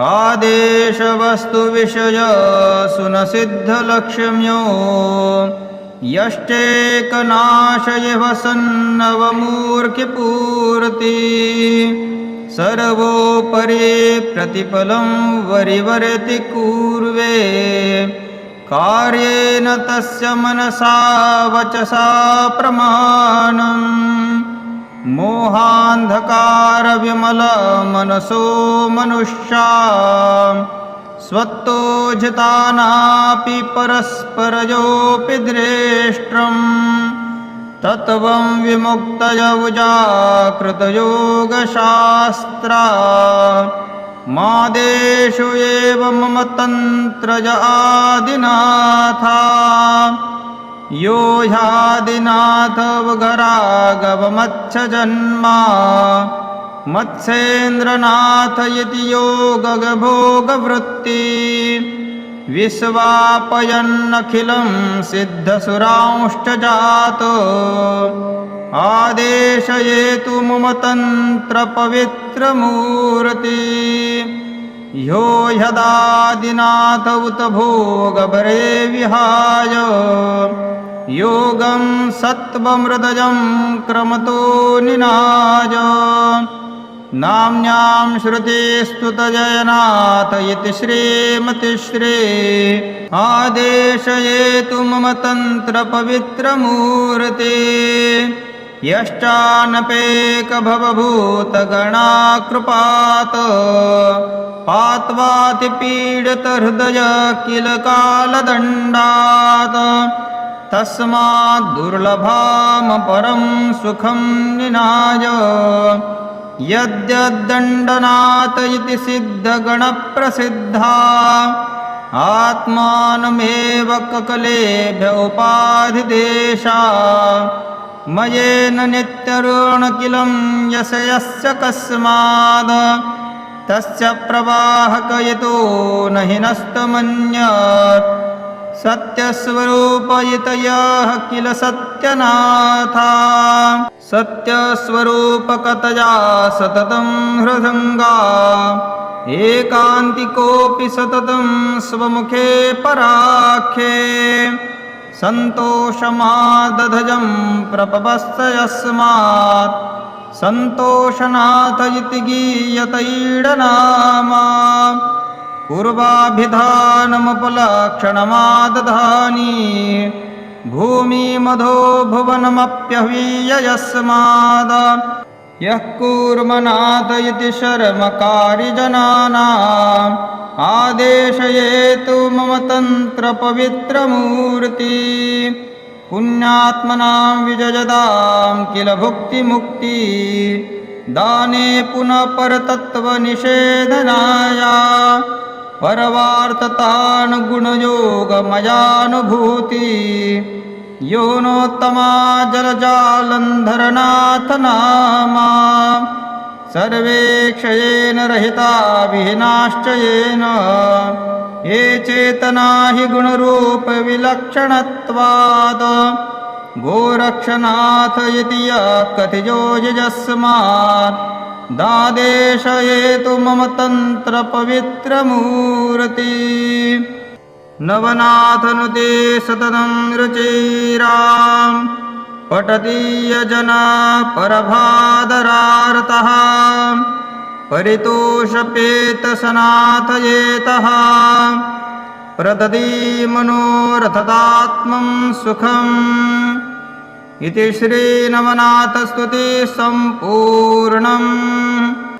आदेशवस्तुविषय सुनसिद्धलक्ष्म्यो यष्टेकनाशयव सन्नवमूर्खिपूर्ति सर्वोपरि प्रतिफलं वरिवरति कुर्वे कार्येन तस्य मनसा वचसा प्रमाणम् मोहान्धकारविमलमनसो मनुष्या स्वत्तोजितानापि परस्परयोऽपि द्रेष्ट्रम् तत्त्वं विमुक्तयौजाकृतयोगशास्त्रा मादेषु एव मम तन्त्रज आदिनाथा यो ह्यादिनाथवघरागवमच्छजन्मा मत्स्येन्द्रनाथ इति योगभोगवृत्ति विश्वापयन्नखिलं सिद्धसुरांश्च जातो आदेशयेतु मम तन्त्रपवित्रमूर्ति ह्यो ह्यदादिनाथ उत भोगभरे विहाय योगं सत्त्वमृदजं क्रमतो निनाय नाम्न्यां श्रुतिस्तुतजयनाथ इति श्रीमतिश्री। आदेशयेतु मम तन्त्रपवित्रमूर्ति। यश्चानपेकभवभूतगणाकृपात्। पात्वातिपीडितहृदय किल कालदण्डात् तस्माद्दुर्लभाम परं सुखं निनाय। यद्यद्दण्डनाथ इति सिद्धगणप्रसिद्धा। आत्मानमेव ककलेभ्य उपाधिदेशा। मयेन नित्यऋणकिलं यशयस्य कस्माद् तस्य प्रवाहकयतो न हि नस्तमन्यत् सत्यस्वरूपयितयः किल सत्यनाथा? सत्यस्वरूपकतया सततं हृदङ्गा। एकान्तिकोऽपि सततं स्वमुखे पराख्ये सन्तोषमादधजं प्रपवस्य यस्मात् सन्तोषनाथ इति गीयतैडनामा पूर्वाभिधानमुपलक्षणमादधानि। भूमिमधो यस्माद यः कूर्मनाथ इति शर्मकारिजनानाम्। आदेशयेतु मम तन्त्रपवित्रमूर्ति। पुण्यात्मनां विजयदां किल भुक्तिमुक्ति। दाने पुनः परतत्त्वनिषेधनाया परवार्थतानुगुणयोगमयानुभूति यो नोत्तमा जलजालन्धरनाथ नामा रहिता विहीनाश्च येन ये चेतना हि गुणरूपविलक्षणत्वात्। गोरक्षनाथ इति यः कथिजो यजस्मात् दादेशयेतु मम तन्त्रपवित्रमूर्ति। नवनाथनुते सततं रुचिराम् पठति यजना परभादरार्तः परितोषपेतसनाथयेतः। प्रददी मनोरथतात्मं सुखम् इति श्रीनवनाथस्तुतिः सम्पूर्णम्